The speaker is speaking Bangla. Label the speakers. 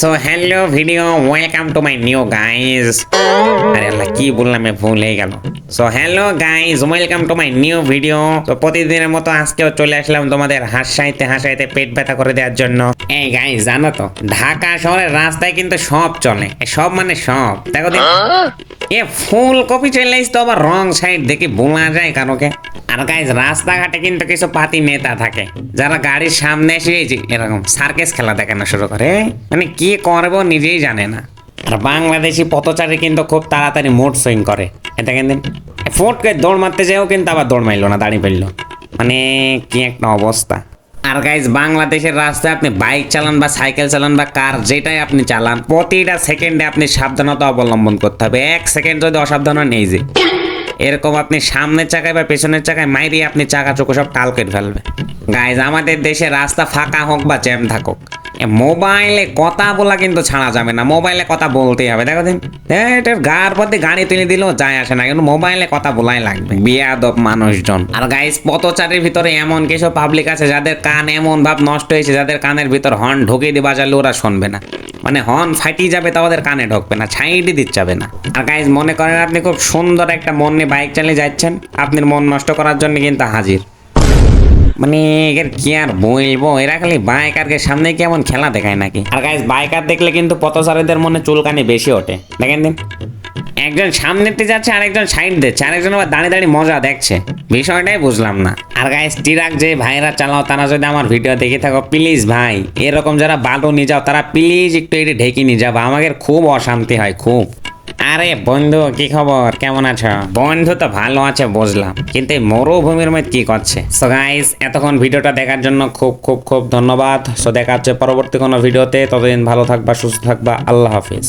Speaker 1: So hello video welcome to my new guys আরে আল্লাহ, কি বললাম ভুল হয়ে গেল। So hello guys welcome to my new video তো প্রতিদিনের মতো আজকেও চলে আসলাম তোমাদের হাসাইতে হাসাইতে পেট ব্যথা করে দেওয়ার জন্য। এই গাইজ জানো তো, ঢাকা শহরের রাস্তায় কিন্তু সব চলে। সব মানে সব। দেখো। এ ফুলকপি চলে তো, আবার রং সাইড দেখে বোলা যায় কারোকে। আর গাইজ রাস্তাঘাটে কিন্তু কিছু পাতি নেতা থাকে, যারা গাড়ির সামনে এসে এরকম সার্কেস খেলা দেখানো শুরু করে। মানে কি করব নিজেই জানে না। আর বাংলাদেশি পথচারী কিন্তু খুব তাড়াতাড়ি মুড সুইং করে। এটা কিন্তু ফোট করে দৌড় মারতে যেও কিন্তু আবার দৌড় মারলো না, দাঁড়িয়ে ফেলল মানে কি একটা অবস্থা। আর গাইজ বাংলাদেশের রাস্তায় আপনি বাইক চালান বা সাইকেল চালান বা কার যেটাই আপনি চালান, প্রতিটা সেকেন্ডে আপনি সাবধানতা অবলম্বন করতে হবে। এক সেকেন্ড যদি অসাবধান নেই যে। এরকম আপনি সামনের চাকায় বা পেছনের চাকায় মাইরিয়ে আপনি চাকা চোখো সব টাল ফেলবে গাইজ আমাদের দেশে রাস্তা ফাঁকা হোক বা চ্যাম থাকুক। মোবাইলে কথা বলা কিন্তু ছাড়া যাবে না, মোবাইলে কথা বলতেই হবে। দেখো দিন এটার গার পথে গাড়ি তুলে দিলেও যায় আসে না, কিন্তু মোবাইলে কথা বলাই লাগবে। বিয়াদব মানুষজন। আর গাইস পথচারীর ভিতরে এমন কিছু পাবলিক আছে যাদের কান এমন ভাব নষ্ট হয়েছে, যাদের কানের ভিতর হর্ন ঢুকিয়ে দিয়ে বাজালে ওরা শুনবে না। মানে হর্ন ফাটিয়ে যাবে তা ওদের কানে ঢুকবে না, ছাইডি দিচ্ছে না। আর গাইজ মনে করেন আপনি খুব সুন্দর একটা মন নিয়ে বাইক চালিয়ে যাচ্ছেন, আপনার মন নষ্ট করার জন্য কিন্তু হাজির। মানে এর কি আর বলব? এরা খালি বাইকারকে সামনে কেমন খেলা দেখায় নাকি? আর গাইজ বাইকার দেখলে কিন্তু পথচারীদের মনে চুলকানি বেশি ওঠে। দেখেন দিন। একজন সামনেতে যাচ্ছে, আরেকজন সাইড দিচ্ছে। আরেকজন আবার দাঁড়িয়ে দাঁড়িয়ে মজা দেখছে। বিষয়টাই বুঝলাম না। আর গাইজ ট্রাক যে ভাইরা চালাও, তারা যদি আমার ভিডিও দেখে থাকো প্লিজ ভাই, এরকম যারা বালু নিয়ে যাও, তারা প্লিজ একটু এটি ঢেকে নিয়ে যাব। আমাদের খুব অশান্তি হয়, খুব। আরে বন্ধু, কি খবর? কেমন আছো? বন্ধু তো ভালো আছে, বুঝলাম। কিন্তু মরুভূমির মধ্যে কি করছে? সো গাইস এতক্ষণ ভিডিওটা দেখার জন্য খুব খুব খুব ধন্যবাদ। সো দেখা হচ্ছে পরবর্তী কোনো ভিডিওতে। ততদিন ভালো থাকবা, সুস্থ থাকবা। আল্লাহ হাফিজ।